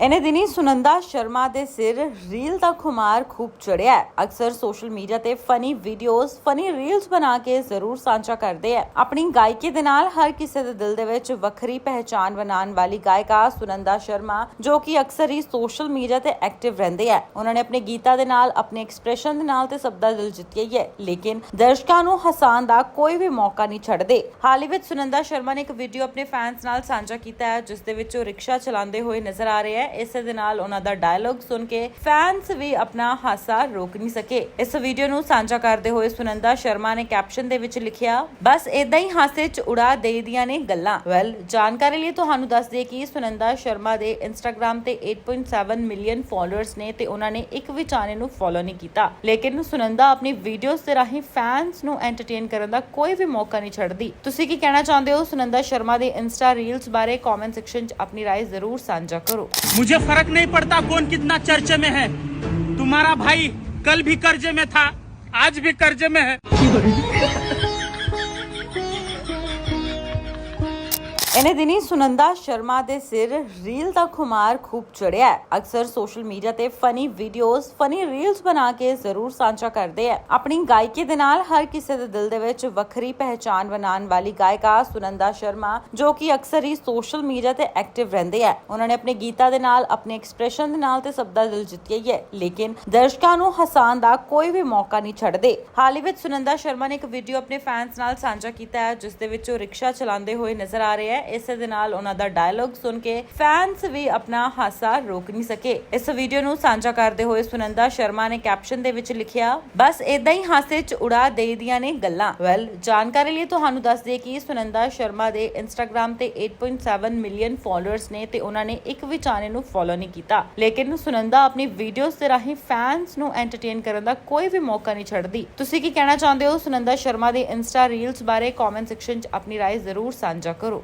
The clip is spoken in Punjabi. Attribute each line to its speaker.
Speaker 1: ਇਹਨੇ ਦਿਨੀ ਸੁਨੰਦਾ ਸ਼ਰਮਾ ਦੇ ਸਿਰ ਰੀਲ ਦਾ ਖੁਮਾਰ ਖੂਬ ਚੜਿਆ ਹੈ। ਅਕਸਰ ਸੋਸ਼ਲ ਮੀਡੀਆ ਤੇ ਫਨੀ ਵੀਡੀਓਜ਼ ਫਨੀ ਰੀਲਸ ਬਣਾ ਕੇ ਜ਼ਰੂਰ ਸਾਂਝਾ ਕਰਦੇ ਹੈ। ਆਪਣੀ ਗਾਇਕੀ ਦੇ ਨਾਲ ਹਰ ਕਿਸੇ ਦੇ ਦਿਲ ਦੇ ਵਿੱਚ ਵੱਖਰੀ ਪਹਿਚਾਨ ਬਣਾਉਣ ਵਾਲੀ ਗਾਇਕਾ ਸੁਨੰਦਾ ਸ਼ਰਮਾ, ਜੋ ਕਿ ਅਕਸਰ ਹੀ ਸੋਸ਼ਲ ਮੀਡੀਆ ਤੇ ਐਕਟਿਵ ਰਹਿੰਦੇ ਹੈ। ਉਹਨਾਂ ਨੇ ਆਪਣੇ ਗੀਤਾਂ ਦੇ ਨਾਲ, ਆਪਣੇ ਐਕਸਪ੍ਰੈਸ਼ਨ ਦੇ ਨਾਲ ਤੇ ਸਭ ਦਾ ਦਿਲ ਜਿੱਤਿਆ ਹੀ ਹੈ। ਲੇਕਿਨ ਦਰਸ਼ਕਾਂ ਨੂੰ ਹਸਾਉਣ ਦਾ ਕੋਈ ਵੀ ਮੌਕਾ ਨਹੀਂ ਛੱਡਦੇ। ਹਾਲ ਹੀ ਵਿੱਚ ਸੁਨੰਦਾ ਸ਼ਰਮਾ ਨੇ ਇੱਕ ਵੀਡੀਓ ਆਪਣੇ ਫੈਨਸ ਨਾਲ ਸਾਂਝਾ ਕੀਤਾ ਹੈ, ਜਿਸ ਦੇ ਵਿੱਚ ਉਹ ਰਿਕਸ਼ਾ ਚਲਾਉਂਦੇ ਹੋਏ ਨਜ਼ਰ ਆ ਰਹੇ ਹੈ। ਇਸੇ ਦੇ ਨਾਲ ਉਹਨਾਂ ਦਾ ਡਾਇਲੌਗ ਸੁਣ ਕੇ ਫੈਨਸ ਵੀ ਆਪਣਾ ਹਾਸਾ ਰੋਕ ਨਹੀਂ ਸਕੇ ਇਸ ਵੀਡੀਓ ਨੂੰ ਸਾਂਝਾ ਕਰਦੇ ਹੋਏ ਸੁਨੰਦਾ ਸ਼ਰਮਾ ਨੇ ਕੈਪਸ਼ਨ ਦੇ ਵਿੱਚ ਲਿਖਿਆ ਬਸ ਇਦਾਂ ਹੀ ਹਾਸੇ 'ਚ ਉਡਾ ਦੇਈਆਂ ਨੇ ਗੱਲਾਂ ਵੈਲ ਜਾਣਕਾਰੀ ਲਈ ਤੁਹਾਨੂੰ ਦੱਸ ਦਈਏ ਕਿ ਸੁਨੰਦਾ ਸ਼ਰਮਾ ਦੇ ਇੰਸਟਾਗ੍ਰam ਤੇ 8.7 ਮਿਲੀਅਨ ਫਾਲੋਅਰਸ ਨੇ ਤੇ ਉਹਨਾਂ ਨੇ ਇੱਕ ਵੀ ਚਾਨੇ ਨੂੰ ਫੋਲੋ ਨਹੀਂ ਕੀਤਾ ਲੇਕਿਨ ਸੁਨੰਦਾ ਆਪਣੀ ਵੀਡੀਓਜ਼ ਦੇ ਰਾਹੀਂ ਫੈਨਸ ਨੂੰ ਐਂਟਰਟੇਨ ਕਰਨ ਦਾ ਕੋਈ ਵੀ ਮੌਕਾ ਨਹੀਂ ਛੱਡਦੀ ਤੁਸੀਂ ਕੀ ਕਹਿਣਾ ਚਾਹੁੰਦੇ ਹੋ ਸੁਨੰਦਾ ਸ਼ਰਮਾ ਦੇ ਇੰਸਟਾ ਰੀਲਸ ਬਾਰੇ ਕਮੈਂਟ ਸੈਕਸ਼ਨ 'ਚ ਆਪਣੀ رائے ਜ਼ਰੂਰ ਸਾਂਝਾ ਕਰੋ
Speaker 2: मुझे फर्क नहीं पड़ता कौन कितना चर्चे में है तुम्हारा भाई कल भी कर्जे में था आज भी कर्जे में है
Speaker 1: ਇਹਨੇ ਦਿਨੀ ਸੁਨੰਦਾ ਸ਼ਰਮਾ ਦੇ ਸਿਰ ਰੀਲ ਦਾ ਖੁਮਾਰ ਖੂਬ ਚੜਿਆ ਹੈ। ਅਕਸਰ ਸੋਸ਼ਲ ਮੀਡੀਆ ਤੇ ਫਨੀ ਵੀਡੀਓਜ਼ ਫਨੀ ਰੀਲਸ ਬਣਾ ਕੇ ਜ਼ਰੂਰ ਸਾਂਝਾ ਕਰਦੇ ਹੈ ਆਪਣੀ ਗਾਇਕੀ ਦੇ ਨਾਲ ਹਰ ਕਿਸੇ ਦੇ ਦਿਲ ਦੇ ਵਿੱਚ ਵੱਖਰੀ ਪਹਿਚਾਨ ਬਣਾਉਣ ਵਾਲੀ ਗਾਇਕਾ ਸੁਨੰਦਾ ਸ਼ਰਮਾ, ਜੋ ਕਿ ਅਕਸਰ ਹੀ ਸੋਸ਼ਲ ਮੀਡੀਆ ਤੇ ਐਕਟਿਵ ਰਹਿੰਦੇ ਹੈ ਉਹਨਾਂ ਨੇ ਆਪਣੇ ਗੀਤਾਂ ਦੇ ਨਾਲ, ਆਪਣੇ ਐਕਸਪ੍ਰੈਸ਼ਨ ਦੇ ਨਾਲ ਤੇ ਸਭ ਦਾ ਦਿਲ ਜਿੱਤਿਆ ਹੀ ਹੈ। ਲੇਕਿਨ ਦਰਸ਼ਕਾਂ ਨੂੰ ਹਸਾਉਣ ਦਾ ਕੋਈ ਵੀ ਮੌਕਾ ਨਹੀਂ ਛੱਡਦੇ। ਹਾਲ ਹੀ ਵਿੱਚ ਸੁਨੰਦਾ ਸ਼ਰਮਾ ਨੇ ਇੱਕ ਵੀਡੀਓ ਆਪਣੇ ਫੈਨਸ ਨਾਲ ਸਾਂਝਾ ਕੀਤਾ ਹੈ, ਜਿਸ ਦੇ ਵਿੱਚ ਉਹ ਰਿਕਸ਼ਾ ਚਲਾਉਂਦੇ ਹੋਏ ਨਜ਼ਰ ਆ ਰਹੇ ਹੈ। ਇਸੇ ਦੇ ਨਾਲ ਉਹਨਾਂ ਦਾ ਡਾਇਲੌਗ ਸੁਣ ਕੇ ਫੈਨਸ ਵੀ ਆਪਣਾ ਹਾਸਾ ਰੋਕ ਨਹੀਂ ਸਕੇ ਇਸ ਵੀਡੀਓ ਨੂੰ ਸਾਂਝਾ ਕਰਦੇ ਹੋਏ ਸੁਨੰਦਾ ਸ਼ਰਮਾ ਨੇ ਕੈਪਸ਼ਨ ਦੇ ਵਿੱਚ ਲਿਖਿਆ ਬਸ ਇਦਾਂ ਹੀ ਹਾਸੇ 'ਚ ਉਡਾ ਦੇਈਆਂ ਨੇ ਗੱਲਾਂ ਵੈਲ ਜਾਣਕਾਰੀ ਲਈ ਤੁਹਾਨੂੰ ਦੱਸ ਦਈਏ ਕਿ ਸੁਨੰਦਾ ਸ਼ਰਮਾ ਦੇ ਇੰਸਟਾਗ੍ਰam ਤੇ 8.7 ਮਿਲੀਅਨ ਫਾਲੋਅਰਸ ਨੇ ਤੇ ਉਹਨਾਂ ਨੇ ਇੱਕ ਵੀ ਚਾਨੇ ਨੂੰ ਫੋਲੋ ਨਹੀਂ ਕੀਤਾ ਲੇਕਿਨ ਸੁਨੰਦਾ ਆਪਣੀ ਵੀਡੀਓਜ਼ ਦੇ ਰਾਹੀਂ ਫੈਨਸ ਨੂੰ ਐਂਟਰਟੇਨ ਕਰਨ ਦਾ ਕੋਈ ਵੀ ਮੌਕਾ ਨਹੀਂ ਛੱਡਦੀ ਤੁਸੀਂ ਕੀ ਕਹਿਣਾ ਚਾਹੁੰਦੇ ਹੋ ਸੁਨੰਦਾ ਸ਼ਰਮਾ ਦੇ ਇੰਸਟਾ ਰੀਲਸ ਬਾਰੇ ਕਮੈਂਟ ਸੈਕਸ਼ਨ 'ਚ ਆਪਣੀ رائے ਜ਼ਰੂਰ ਸਾਂਝਾ ਕਰੋ